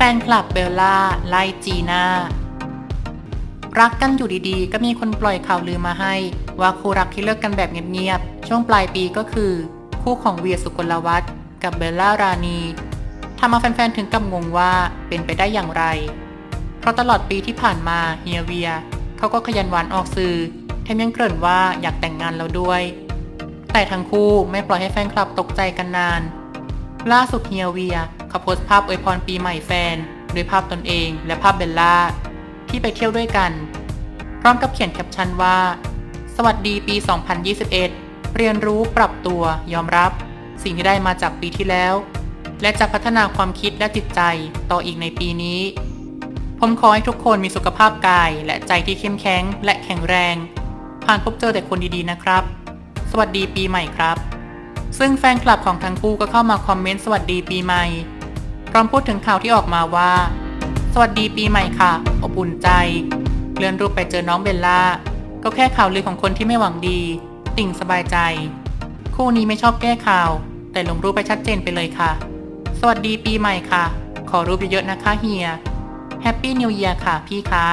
แฟนคลับเบลล่าไล่จีน่ารักกันอยู่ดีๆ ก็มีคนปล่อยข่าวลือมาให้ ว่าคู่รักที่เลิกกันแบบเงียบๆช่วงปลายปีก็คือ คู่ของเวียสุกลวัฒน์กับเบลล่ารานีทำเอาแฟนๆถึงกับงงว่าเป็นไปได้อย่างไร เพราะตลอดปีที่ผ่านมาเฮียเวียเขาก็ขยันหวานออกสื่อแถมยังเกริ่นว่าอยากแต่งงานแล้วด้วย แต่ทั้งคู่ไม่ปล่อยให้แฟนคลับตกใจกันนาน ล่าสุดเฮียเวียเขาโพสต์ภาพอวยพรปีใหม่แฟนด้วยภาพตนเองและภาพเบลล่า ที่ไปเที่ยวด้วยกัน พร้อมกับเขียนแคปชั่นว่า สวัสดีปี 2021 เรียนรู้ปรับตัวยอมรับ สิ่งที่ได้มาจากปีที่แล้ว และจะพัฒนาความคิดและจิตใจต่ออีกในปีนี้ ผมขอให้ทุกคนมีสุขภาพกายและใจที่เข้มแข็งและแข็งแรง ผ่านพบเจอแต่คนดีๆนะครับ สวัสดีปีใหม่ครับ ซึ่งแฟนคลับของทั้งคู่ก็เข้ามาคอมเมนต์สวัสดีปีใหม่พร้อมพูดถึงข่าวที่ออกมาว่า สวัสดีปีใหม่ค่ะ อบอุ่นใจ เลื่อนรูปไปเจอน้องเบลล่า ก็แค่ข่าวลือของคนที่ไม่หวังดี ติ่งสบายใจ คู่นี้ไม่ชอบแก้ข่าว แต่ลงรูปไปชัดเจนไปเลยค่ะ สวัสดีปีใหม่ค่ะ ขอรูปเยอะๆนะคะเฮียแฮปปี้นิว e ย r ค่ะพี่คะ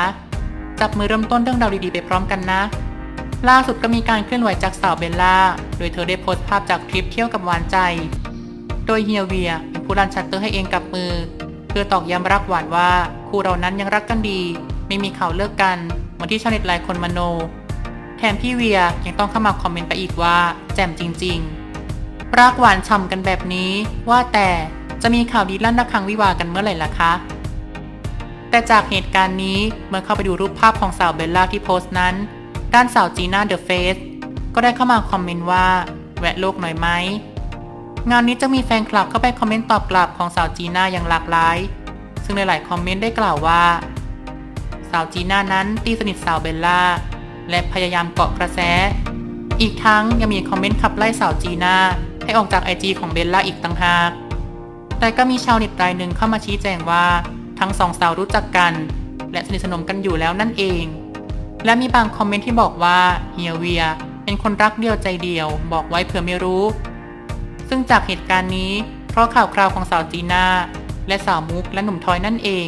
จับมือเริ่มต้นเรื่องราวดีๆไปพร้อมกันนะ ล่าสุดก็มีการเคลื่อนไหวจากสาวเบลล่า โดยเธอได้โพสต์ภาพจากทริปเที่ยวกับหวานใจ โดยเฮียเวียเป็นผู้รันชัตเตอร์ให้เองกับมือ เพื่อตอกย้ำรักหวานว่าคู่เรานั้นยังรักกันดี ไม่มีข่าวเลิกกันเหมือนที่ชาวเน็ตหลายคนมโน แถมพี่เวียยังต้องเข้ามาคอมเมนต์ไปอีกว่า แจ่มจริง ๆ รักหวานฉ่ำกันแบบนี้ ว่าแต่จะมีข่าวดีลั่นระฆังวิวากันเมื่อไหร่ล่ะคะแต่จากเหตุการณ์นี้เมื่อเข้าไปดูรูปภาพของสาวเบลล่าที่โพสต์นั้น ด้านสาวจีน่าเดอะเฟสก็ได้เข้ามาคอมเมนต์ว่า แวะโลกหน่อยไหม งานนี้จะมีแฟนคลับเข้าไปคอมเมนต์ตอบกลับของสาวจีน่าอย่างหลากหลาย ซึ่งในหลายคอมเมนต์ได้กล่าวว่า สาวจีน่านั้นตีสนิทสาวเบลล่า และพยายามเกาะกระแส อีกทั้งยังมีคอมเมนต์ขับไล่สาวจีน่าให้ออกจากไอจีของเบลล่าอีกต่างหาก แต่ก็มีชาวเน็ตรายหนึ่งเข้ามาชี้แจงว่า ทั้งสองสาวรู้จักกัน และสนิทสนมกันอยู่แล้วนั่นเอง และมีบางคอมเมนต์ที่บอกว่าเฮียเวียเป็นคนรักเดียวใจเดียว บอกไว้เผื่อไม่รู้ ซึ่งจากเหตุการณ์นี้ เพราะข่าวคราวของสาวจีน่าและสาวมุกและหนุ่มทอยนั่นเอง